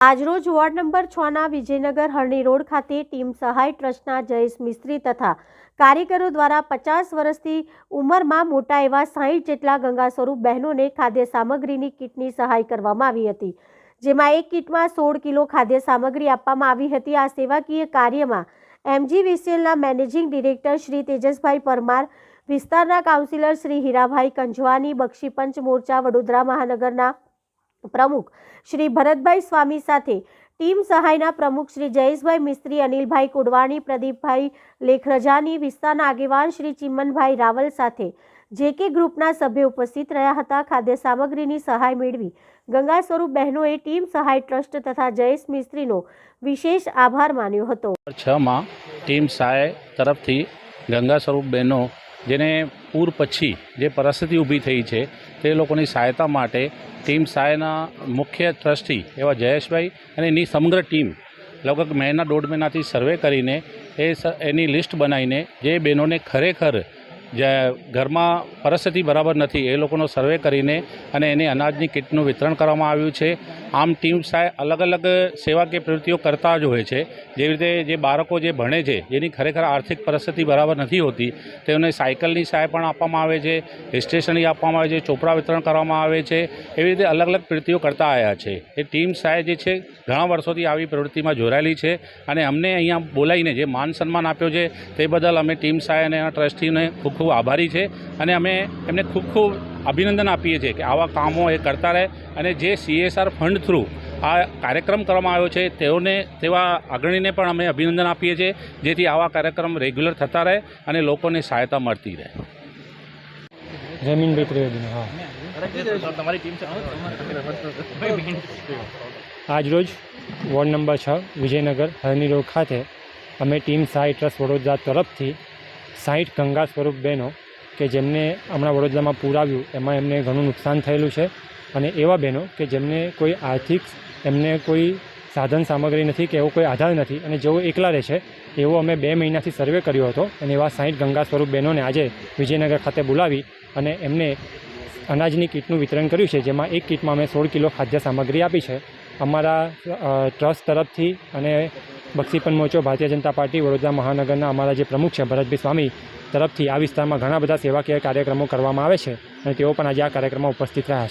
આજરોજ ward number છના Vijaynagar Harni road ખાતે ટીમ સહાય ટ્રસ્ટના જયેશ મિસ્ત્રી તથા કારીગરો દ્વારા પચાસ વર્ષથી ઉંમરમાં મોટા એવા સાહીઠ જેટલા ગંગા સ્વરૂપ બહેનોને ખાદ્ય સામગ્રીની કીટની સહાય કરવામાં આવી હતી, જેમાં એક કીટમાં સોળ કિલો ખાદ્ય સામગ્રી આપવામાં આવી હતી. આ સેવાકીય કાર્યમાં એમજીવીસીએલના મેનેજિંગ ડિરેક્ટર શ્રી તેજસભાઈ પરમાર, વિસ્તારના કાઉન્સિલર શ્રી હીરાભાઈ કંજવાની બક્ષીપંચ મોરચા વડોદરા મહાનગરના પ્રમુખ શ્રી ભરતભાઈ સ્વામી સાથે ટીમ સહાયના પ્રમુખ શ્રી જયેશભાઈ મિસ્ત્રી, અનિલભાઈ કુડવાણી, પ્રદીપભાઈ લેખરજાની, વિસ્તારના આગેવાન શ્રી ચિમનભાઈ રાવલ સાથે જે કે ગ્રુપના સભ્યો ઉપસ્થિત રહ્યા હતા, ખાદ્ય સામગ્રીની સહાય મેળવી ગંગા સ્વરૂપ બહેનોએ ટીમ સહાય ટ્રસ્ટ તથા જયેશ મિસ્ત્રીનો વિશેષ આભાર માન્યો હતો. છમાં ટીમ સહાય તરફથી ગંગા સ્વરૂપ બહેનો જેને પૂર પછી જે પરિસ્થિતિ ઊભી થઈ છે, તે લોકોની સહાયતા માટે ટીમ સહાયના મુખ્ય ટ્રસ્ટી એવા જયેશભાઈ અને એની સમગ્ર ટીમ લગભગ મહિના દોઢ મહિનાથી સર્વે કરીને એ એની લિસ્ટ બનાવીને જે બહેનોને ખરેખર જે ઘરમાં પરિસ્થિતિ બરાબર નથી, એ લોકોનો સર્વે કરીને અને એને અનાજની કીટનું વિતરણ કરવામાં આવ્યું છે. આમ ટીમ સાહેબ અલગ અલગ સેવાકીય પ્રવૃત્તિઓ કરતા જ હોય છે. જેવી રીતે જે બાળકો જે ભણે છે, જેની ખરેખર આર્થિક પરિસ્થિતિ બરાબર નથી હોતી, તેઓને સાયકલની સહાય પણ આપવામાં આવે છે, સ્ટેશનરી આપવામાં આવે છે, ચોપડા વિતરણ કરવામાં આવે છે. એવી રીતે અલગ અલગ પ્રવૃત્તિઓ કરતા આવ્યા છે. એ ટીમ સાહેબ જે છે, ઘણા વર્ષોથી આવી પ્રવૃત્તિમાં જોડાયેલી છે અને અમને અહીંયા બોલાવીને જે માન સન્માન આપ્યો છે, તે બદલ અમે ટીમ સાહેબ અને ટ્રસ્ટીને ખૂબ ખૂબ આભારી છે અને અમે એમને ખૂબ ખૂબ અભિનંદન આપીએ છીએ કે આવા કામો એ કરતા રહે અને જે સીએસઆર ફંડ થ્રુ આ કાર્યક્રમ કરવામાં આવ્યો છે તેઓને તેવા અગ્રણીને પણ અમે અભિનંદન આપીએ છીએ જેથી આવા કાર્યક્રમ રેગ્યુલર થતા રહે અને લોકોને સહાયતા મળતી રહે. જમીનભાઈ ત્રિવેદી હા. તમારી ટીમ આજરોજ વોર્ડ નંબર છ વિજયનગર હરણી રોડ ખાતે અમે ટીમ સાઈ ટ્રસ્ટ વડોદરા તરફથી સાઠ ગંગા સ્વરૂપ બહેનો કે જેમને હમણાં વડોદરામાં પૂર આવ્યું એમાં એમને ઘણું નુકસાન થયેલું છે. અને એવા બહેનો કે જેમને કોઈ આર્થિક, એમને કોઈ સાધન સામગ્રી નથી કે એવો કોઈ આધાર નથી અને જેઓ એકલા રહે છે, એવો અમે બે મહિનાથી સર્વે કર્યો હતો અને એવા સાઠ ગંગા સ્વરૂપ બહેનોને આજે વિજયનગર ખાતે બોલાવી અને એમને અનાજની કીટનું વિતરણ કર્યું છે, જેમાં એક કીટમાં અમે સોળ કિલો ખાદ્ય સામગ્રી આપી છે. અમારા ટ્રસ્ટ તરફથી અને બક્ષીપન મોરચો ભારતીય જનતા પાર્ટી વડોદરા મહાનગરના અમારા જે પ્રમુખ છે ભરતભાઈ સ્વામી તરફથી આ વિસ્તારમાં ઘણા બધા સેવાકીય કાર્યક્રમો કરવામાં આવે છે અને તેઓ પણ આજે આ કાર્યક્રમમાં ઉપસ્થિત રહ્યા છે.